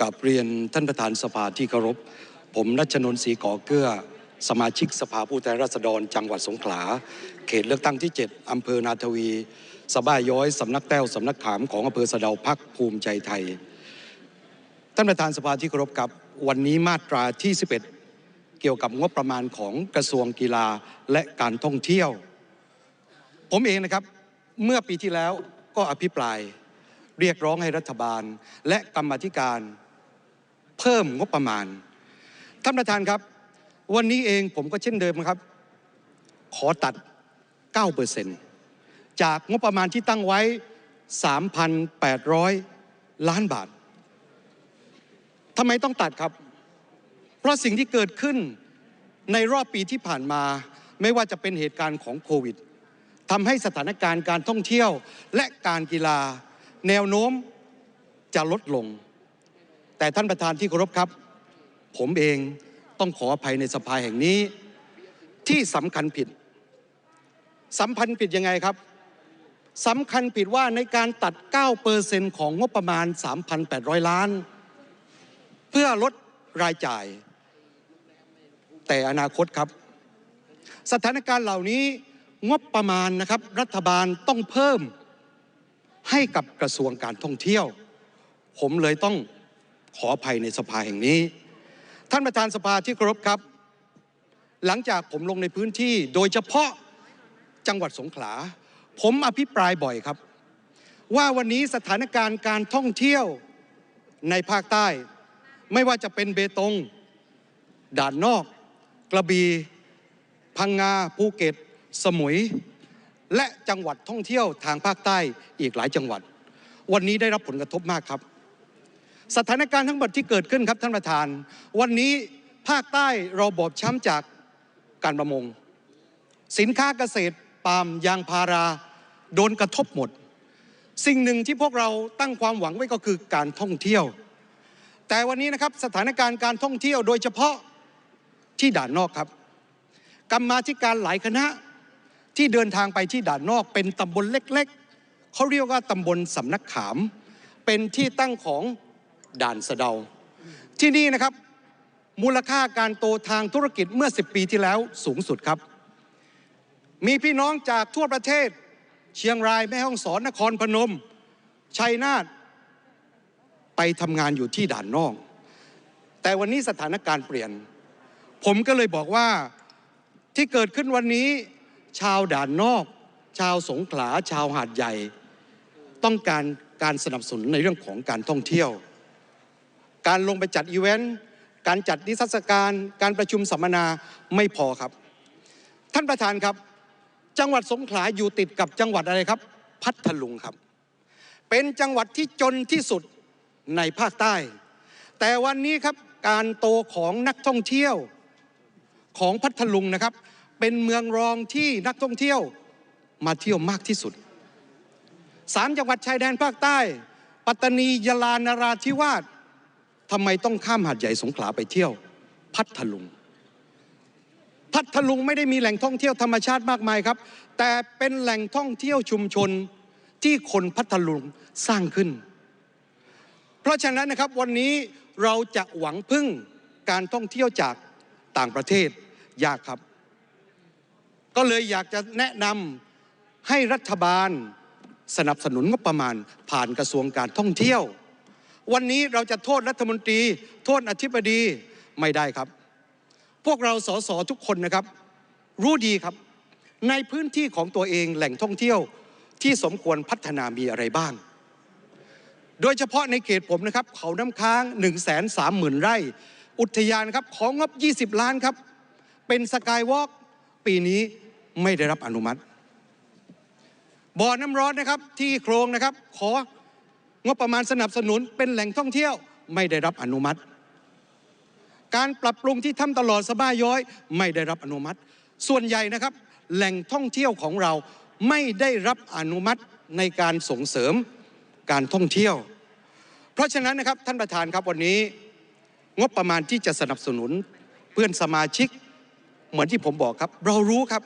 กับเรียนท่านประธานสภาที่เคารพ ผมนัชนนท์ศรีก่อเกื้อ สมาชิกสภาผู้แทนราษฎรจังหวัดสงขลา เขตเลือกตั้งที่ 7 อำเภอนาทวี สบ้าย้อย สำนักแต้ว สำนักขามของอำเภอสะเดาพักภูมิใจไทย ท่านประธานสภาที่เคารพครับวันนี้มาตราที่ 11 เกี่ยวกับงบประมาณของกระทรวงกีฬาและการท่องเที่ยว ผมเองนะครับเมื่อปีที่แล้วก็อภิปรายเรียกร้องให้รัฐบาลและกรรมธิการ เพิ่มงบประมาณ ท่านประธานครับ วันนี้เองผมก็เช่นเดิมครับ ขอตัด 9%จากงบประมาณที่ตั้งไว้ 3,800 ล้านบาททำไมต้องตัดครับ เพราะสิ่งที่เกิดขึ้นในรอบปีที่ผ่านมาไม่ว่าจะเป็นเหตุการณ์ของโควิดทำให้สถานการณ์การท่องเที่ยวและการกีฬา แนวโน้มจะลดลง แต่ท่านประธานที่เคารพครับ ผมเองต้องขออภัยในสภาแห่งนี้ ที่สำคัญผิดสัมพันธ์ผิดยังไงครับสำคัญผิดว่าในการตัด 9%ของงบประมาณ 3,800 ล้าน เพื่อลดรายจ่าย แต่อนาคตครับ สถานการณ์เหล่านี้งบประมาณนะครับ รัฐบาลต้องเพิ่มให้กับกระทรวงการท่องเที่ยว ผมเลยต้อง ขออภัยในสภาแห่งนี้ ท่านประธานสภาที่เคารพครับ หลังจากผมลงในพื้นที่โดยเฉพาะจังหวัดสงขลา ผมอภิปรายบ่อยครับ ว่าวันนี้สถานการณ์การท่องเที่ยวในภาคใต้ ไม่ว่าจะเป็นเบตง ด่านนอก กระบี่พังงาภูเก็ต สมุย และจังหวัดท่องเที่ยวทางภาคใต้อีกหลายจังหวัด วันนี้ได้รับผลกระทบมากครับ สถานการณ์ทั้งหมดที่เกิดขึ้นครับท่านประธาน วันนี้ภาคใต้เราบอบช้ำจากการประมง สินค้าเกษตรปาล์มยางพาราโดนกระทบหมด สิ่งหนึ่งที่พวกเราตั้งความหวังไว้ก็คือการท่องเที่ยว แต่วันนี้นะครับสถานการณ์การท่องเที่ยวโดยเฉพาะที่ด่านนอกครับกรรมาธิการหลายคณะที่เดินทางไปที่ด่านนอก เป็นตำบลเล็กๆเขาเรียกว่าตำบลสำนักขาม เป็นที่ตั้งของ ด่านสะเดา ที่นี่นะครับมูลค่าการโตทางธุรกิจเมื่อ 10 ปีที่แล้วสูงสุดครับ มีพี่น้องจากทั่วประเทศ เชียงรายแม่ฮ่องสอนนครพนม ชัยนาทไปทำงานอยู่ที่ด่านนอก แต่วันนี้สถานการณ์เปลี่ยน ผมก็เลยบอกว่าที่เกิดขึ้นวันนี้ ชาวด่านนอก ชาวสงขลาชาวหาดใหญ่ ต้องการการสนับสนุนในเรื่องของการท่องเที่ยว การลงไปจัดอีเวนต์การจัดนิทรรศการการประชุมสัมมนาไม่พอครับ ท่านประธานครับ จังหวัดสงขลาอยู่ติดกับจังหวัดอะไรครับ พัทลุงครับ เป็นจังหวัดที่จนที่สุดในภาคใต้ แต่วันนี้ครับการโตของนักท่องเที่ยวของพัทลุงนะครับ เป็นเมืองรองที่นักท่องเที่ยวมาเที่ยวมากที่สุดสามจังหวัดชายแดนภาคใต้ ปัตตานียะลานราธิวาส ทำไมต้องข้ามหาดใหญ่สงขลาไปเที่ยว พัทลุง พัทลุงไม่ได้มีแหล่งท่องเที่ยวธรรมชาติมากมายครับ แต่เป็นแหล่งท่องเที่ยวชุมชนที่คนพัทลุงสร้างขึ้น เพราะฉะนั้นนะครับวันนี้เราจะหวังพึ่งการท่องเที่ยวจากต่างประเทศยากครับ ก็เลยอยากจะแนะนำให้รัฐบาลสนับสนุนงบประมาณผ่านกระทรวงการท่องเที่ยว วันนี้เราจะโทษรัฐมนตรี โทษอธิบดีไม่ได้ครับ พวกเราสสทุกคนนะครับ รู้ดีครับ ในพื้นที่ของตัวเองแหล่งท่องเที่ยวที่สมควรพัฒนามีอะไรบ้าง โดยเฉพาะในเขตผมนะครับ เขาน้ำค้าง1นึ่งแสนสามหมื่นไร่ อุทยานครับของงบ 20 ล้านครับ เป็นสกายวอล์กปีนี้ไม่ได้รับอนุมัติบ่อน้ำร้อนนะครับที่โครงนะครับขอ งบประมาณสนับสนุนเป็นแหล่งท่องเที่ยวไม่ได้รับอนุมัติ การปรับปรุงที่ถ้ำตลอดสบายย้อยไม่ได้รับอนุมัติ ส่วนใหญ่นะครับ แหล่งท่องเที่ยวของเราไม่ได้รับอนุมัติในการส่งเสริมการท่องเที่ยว เพราะฉะนั้นนะครับท่านประธานครับวันนี้ งบประมาณที่จะสนับสนุนเพื่อนสมาชิก เหมือนที่ผมบอกครับ เรารู้ครับ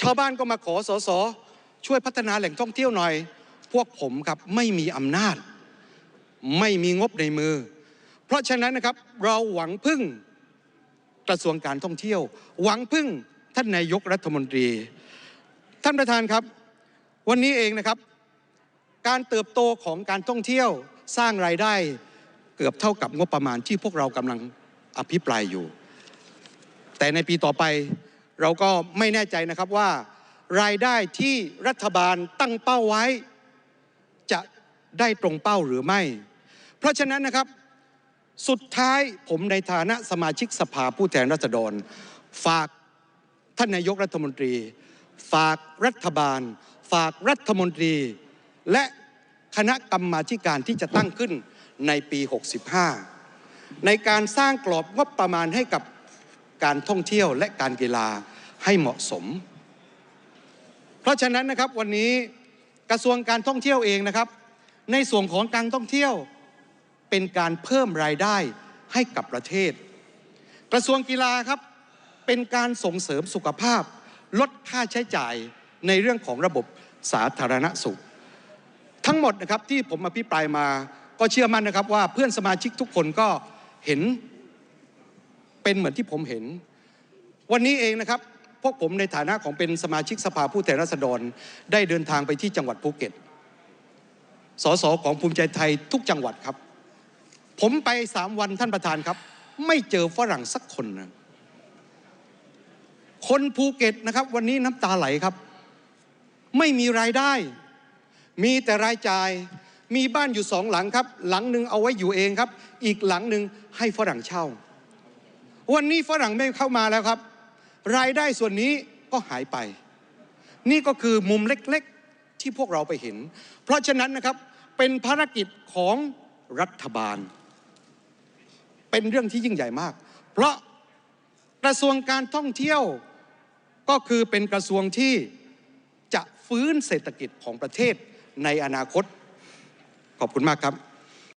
ชาวบ้านก็มาขอสอสอช่วยพัฒนาแหล่งท่องเที่ยวหน่อย พวกผมครับไม่มีอำนาจ ไม่มีงบในมือ เพราะฉะนั้นนะครับเราหวังพึ่งกระทรวงการท่องเที่ยว หวังพึ่งท่านนายกรัฐมนตรี ท่านประธานครับ วันนี้เองนะครับ การเติบโตของการท่องเที่ยวสร้างรายได้เกือบเท่ากับงบประมาณที่พวกเรากำลังอภิปรายอยู่ แต่ในปีต่อไปเราก็ไม่แน่ใจนะครับว่ารายได้ที่รัฐบาลตั้งเป้าไว้ จะได้ตรงเป้าหรือไม่ เพราะฉะนั้นนะครับสุดท้ายผมในฐานะสมาชิกสภาผู้แทนราษฎร ฝากท่านนายกรัฐมนตรี ฝากรัฐบาล ฝากรัฐมนตรี และคณะกรรมาการที่จะตั้งขึ้นในปี 65 ในการสร้างกรอบงบประมาณให้กับการท่องเที่ยวและการกีฬาให้เหมาะสม เพราะฉะนั้นนะครับวันนี้ กระทรวงการท่องเที่ยวเองนะครับ ในส่วนของการท่องเที่ยวเป็นการเพิ่มรายได้ให้กับประเทศ กระทรวงกีฬาครับเป็นการส่งเสริมสุขภาพ ลดค่าใช้จ่ายในเรื่องของระบบสาธารณสุข ทั้งหมดนะครับที่ผมอภิปรายมาก็เชื่อมั่นนะครับว่าเพื่อนสมาชิกทุกคนก็เห็นเป็นเหมือนที่ผมเห็น วันนี้เองนะครับ พวกผมในฐานะของเป็นสมาชิกสภาผู้แทนราษฎร ได้เดินทางไปที่จังหวัดภูเก็ต สสของภูมิใจไทยทุกจังหวัดครับ ผมไปสามวันท่านประธานครับ ไม่เจอฝรั่งสักคนนะคนภูเก็ตนะครับ วันนี้น้ำตาไหลครับ ไม่มีรายได้ มีแต่รายจ่ายมีบ้านอยู่สองหลังครับ หลังหนึ่งเอาไว้อยู่เองครับ อีกหลังหนึ่งให้ฝรั่งเช่า วันนี้ฝรั่งไม่เข้ามาแล้วครับ รายได้ส่วนนี้ก็หายไป นี่ก็คือมุมเล็กๆที่พวกเราไปเห็น เพราะฉะนั้นนะครับเป็นภารกิจของรัฐบาล เป็นเรื่องที่ยิ่งใหญ่มาก เพราะกระทรวงการท่องเที่ยวก็คือเป็นกระทรวงที่จะฟื้นเศรษฐกิจของประเทศในอนาคต ขอบคุณมากครับ